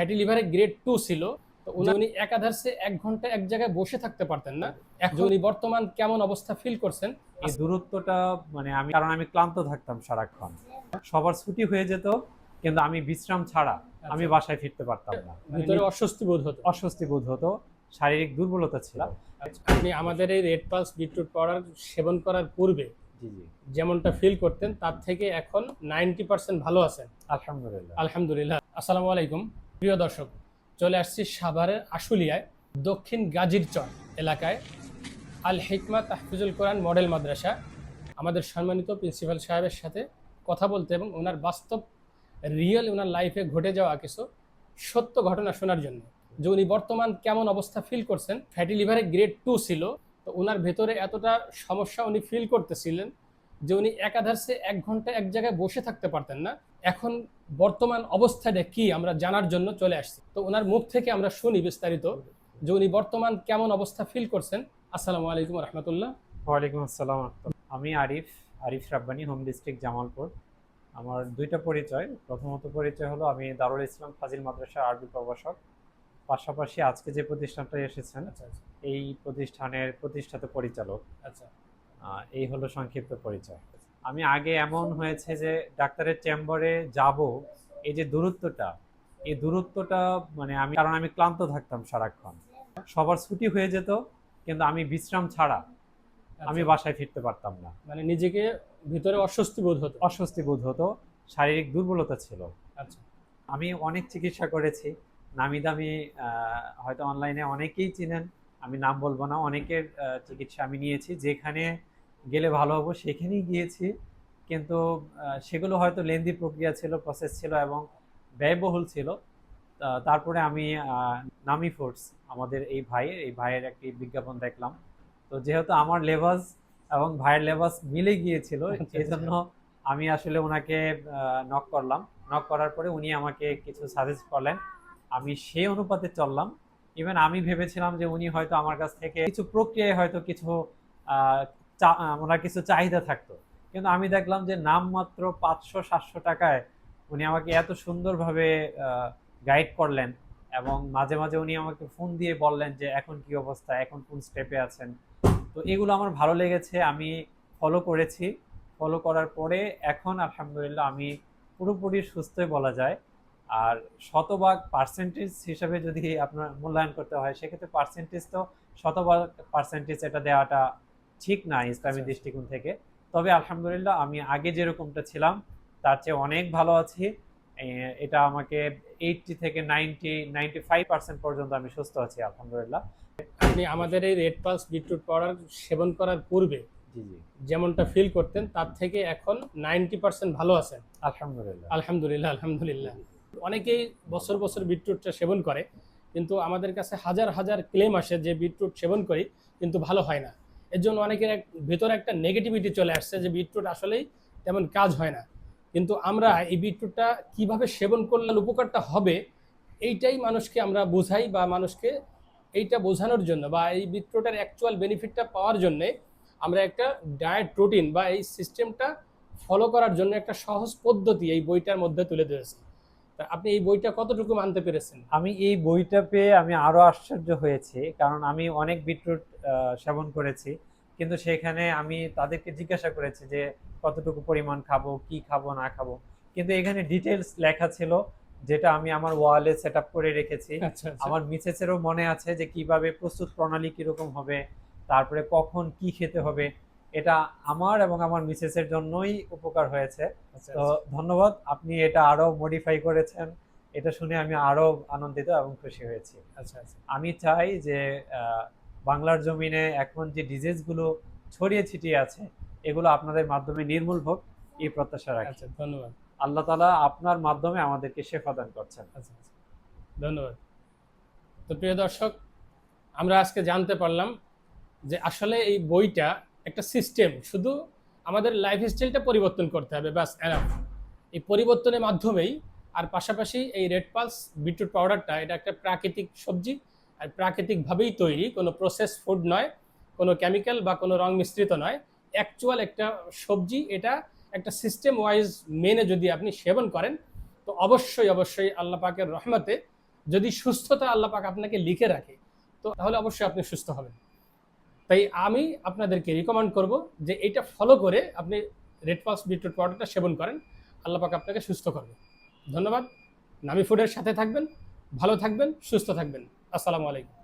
Fatty লিভারে grade two ছিল তো উনি উনি একাধারে এক ঘণ্টা এক জায়গায় বসে থাকতে পারতেন না। এখন উনি বর্তমান কেমন অবস্থা ফিল করছেন? এই দূরত্বটা মানে আমি কারণ আমি ক্লান্ত থাকতাম সারাক্ষণ। সবার ছুটি হয়ে যেত কিন্তু আমি বিশ্রাম ছাড়া আমি বাসায় ফিরতে পারতাম না। ভিতরে অস্বস্তি বোধ হতো। অস্বস্তি বোধ হতো শারীরিক দুর্বলতা ছিল। আপনি আমাদের এই রেড পালস বিটরুট পাউডার সেবন করার পূর্বে জি জি। যেমনটা ফিল করতেন তার থেকে এখন নাইনটি পার্সেন্ট ভালো আছেন। আলহামদুলিল্লাহ। আলহামদুলিল্লাহ। আসসালামু আলাইকুম। প্রিয় দর্শক, চলে আসছি সাভারের আশুলিয়ায়, দক্ষিণ গাজীরচর এলাকায়। আল হিকমা তাহফিজুল কোরআন মডেল মাদ্রাসা, আমাদের সম্মানিত প্রিন্সিপাল সাহেবের সাথে কথা বলতে এবং ওনার বাস্তব, রিয়েল ওনার লাইফে ঘটে যাওয়া কিছু সত্য ঘটনা শোনার জন্য। যে উনি বর্তমান কেমন অবস্থা ফিল করছেন ফ্যাটি লিভারে গ্রেড টু ছিল, তো ওনার ভেতরে এতটা সমস্যা উনি ফিল করতেছিলেন যে উনি একাধারে এক ঘণ্টা এক জায়গায় বসে থাকতে পারতেন না। এখন বর্তমান অবস্থাটা কি আমরা জানার জন্য চলে আসছি। তো ওনার মুখ থেকে আমরা শুনি বিস্তারিত যে উনি বর্তমান কেমন অবস্থা ফিল করছেন। আসসালামু আলাইকুম রহমতুল্লাহ। ওয়ালাইকুম আসসালাম আমি আরিফ আরিফ রাব্বানি হোম ডিস্ট্রিক্ট জামালপুর। আমার দুইটা পরিচয়। প্রথমত পরিচয় হলো আমি দারুল ইসলাম ফাজিল মাদ্রাসা আরবি প্রভাষক। পাশাপাশি আজকে যে প্রতিষ্ঠানটা এসেছেন আচ্ছা আচ্ছা। এই প্রতিষ্ঠানের প্রতিষ্ঠাতা পরিচালক। আচ্ছা। এই হলো সংক্ষিপ্ত পরিচয়। আমি আগে এমন হয়েছে যে ডাক্তারের চেম্বারে যাব এই যে দূরত্বটা এই দূরত্বটা মানে আমি কারণ আমি ক্লান্ত থাকতাম সারাক্ষণ। সবার ছুটি হয়ে যেত কিন্তু আমি বিশ্রাম ছাড়া আমি আচ্ছা। বাসায় ফিরতে পারতাম না। মানে নিজেকে ভিতরে অস্বস্তি বোধ হতো। অস্বস্তি বোধ হতো শারীরিক দুর্বলতা ছিল। আচ্ছা। আমি অনেক চিকিৎসা করেছি নামি দামি হয়তো অনলাইনে অনেকেই চিনেন আমি নাম বলব না অনেকের চিকিৎসা আমি নিয়েছি যেখানে গেলে ভালো হব সেখানেই গিয়েছি। কিন্তু সেগুলো হয়তো লেন্দি প্রক্রিয়া ছিল প্রসেস ছিল এবং ব্যয়বহুল ছিল। তারপরে আমি নামি ফুডস আমাদের এই ভাইয়ের এই ভাইয়ের একটি বিজ্ঞাপন দেখলাম। তো যেহেতু আমার লেবাস এবং ভাইয়ের লেবাস মিলে গিয়েছিল আচ্ছা, এই জন্য আমি আসলে ওনাকে নক করলাম। নক করার পরে উনি আমাকে কিছু সাজেস্ট করলেন। আমি সেই অনুপাতে চললাম। ইভেন আমি ভেবেছিলাম যে উনি হয়তো আমার কাছ থেকে কিছু প্রক্রিয়ায় হয়তো কিছু আহ, ওনার কিছু চাহিদা থাকতো। কিন্তু আমি দেখলাম যে নামমাত্র পাঁচশো, সাতশো টাকায় উনি আমাকে এত সুন্দরভাবে গাইড করলেন এবং মাঝে মাঝে উনি আমাকে ফোন দিয়ে বললেন যে, এখন কি অবস্থা? এখন কোন স্টেপে আছেন? তো এগুলো আমার ভালো লেগেছে, আমি ফলো করেছি। ফলো করার পরে এখন আলহামদুলিল্লাহ আমি পুরোপুরি সুস্থই বলা যায়। আর শতভাগ পার্সেন্টেজ হিসাবে যদি আপনার মূল্যায়ন করতে হয়, সেক্ষেত্রে পার্সেন্টেজ তো শতভাগ পার্সেন্টেজ এটা দেওয়াটা ঠিক না ইসলামী আচ্ছা। দৃষ্টিকোণ থেকে। তবে আলহামদুলিল্লাহ আমি আগে যেরকমটা ছিলাম তার চেয়ে অনেক ভালো আছি। এটা আমাকে এইটটি থেকে নাইনটি নাইনটি ফাইভ পার্সেন্ট পর্যন্ত আমি সুস্থ আছি আলহামদুলিল্লাহ। আপনি আমাদের এই রেড পালস বিটরুট পাউডার সেবন করার পূর্বে জি জি। যেমনটা ফিল করতেন তার থেকে এখন নাইনটি পার্সেন্ট ভালো আছেন। আলহামদুলিল্লাহ। আলহামদুলিল্লাহ আলহামদুলিল্লাহ। অনেকেই বছর বছর বিটরুটটা সেবন করে কিন্তু আমাদের কাছে হাজার হাজার ক্লেম আসে যে বিটরুট সেবন করি কিন্তু ভালো হয় না। এর জন্য অনেকের এক- ভেতরে একটা নেগেটিভিটি চলে আসছে যে বিটরুট আসলেই তেমন কাজ হয় না। কিন্তু আমরা এই বিটরুটটা কীভাবে সেবন করলে উপকারটা হবে, এইটাই মানুষকে আমরা বোঝাই বা মানুষকে এইটা বোঝানোর জন্য বা এই বিটরুটের অ্যাকচুয়াল বেনিফিটটা পাওয়ার জন্যে আমরা একটা ডায়েট রুটিন বা এই সিস্টেমটা ফলো করার জন্য একটা সহজ পদ্ধতি এই বইটার মধ্যে তুলে ধরেছি। আপনি এই বইটা কতটুকু মানতে পেরেছেন? আমি এই বইটা পেয়ে আমি আরও আশ্চর্য হয়েছি কারণ আমি অনেক বিটরুট সেবন করেছি কিন্তু সেখানে আমি তাদেরকে জিজ্ঞাসা করেছি যে কতটুকু পরিমাণ খাব কি খাব না খাব। কিন্তু এখানে ডিটেলস লেখা ছিল যেটা আমি আমার ওয়ালে সেট করে রেখেছি। আচ্ছা আচ্ছা। আমার মিসেসেরও মনে আছে যে কীভাবে প্রস্তুত প্রণালী কীরকম হবে তারপরে কখন কি খেতে হবে এটা আমার এবং আমার মিসেসের জন্যই উপকার হয়েছে। আচ্ছা, তো ধন্যবাদ আপনি এটা আরও মডিফাই করেছেন। এটা শুনে আমি আরও আনন্দিত এবং খুশি হয়েছি। আচ্ছা আচ্ছা। আমি চাই যে বাংলার জমিনে এখন যে ডিজিজগুলো ছড়িয়ে ছিটিয়ে আছে এগুলো আপনাদের মাধ্যমে নির্মূল হোক এই প্রত্যাশা রাখি। আচ্ছা ধন্যবাদ। আল্লাহ তালা আপনার মাধ্যমে আমাদেরকে শেফা দান করছেন। আচ্ছা আচ্ছা। ধন্যবাদ। তো প্রিয় দর্শক আমরা আজকে জানতে পারলাম যে আসলে এই বইটা একটা সিস্টেম শুধু আমাদের লাইফ স্টাইলটা পরিবর্তন করতে হবে, ব্যাস এনাফ এই পরিবর্তনের মাধ্যমেই, আর পাশাপাশি এই রেড পালস বিটরুট পাউডারটা এটা একটা প্রাকৃতিক সবজি, আর প্রাকৃতিকভাবেই তৈরি, কোনো প্রসেস ফুড নয়, কোনো কেমিক্যাল বা কোনো রং মিশ্রিত নয়। অ্যাকচুয়াল একটা সবজি, এটা একটা সিস্টেম ওয়াইজ মেনে যদি আপনি সেবন করেন, তো অবশ্যই অবশ্যই আল্লাহ পাকের রহমতে যদি সুস্থতা আল্লাহ পাক আপনাকে লিখে রাখে, তো তাহলে অবশ্যই আপনি সুস্থ হবেন। তাই আমি আপনাদেরকে রিকমেন্ড করব যে এটা ফলো করে আপনি রেড পাস বিটরুট পাউডারটা সেবন করেন। আল্লাহ পাক আপনাকে সুস্থ করবে। ধন্যবাদ। নামি ফুডের সাথে থাকবেন, ভালো থাকবেন, সুস্থ থাকবেন। আসসালামু আলাইকুম।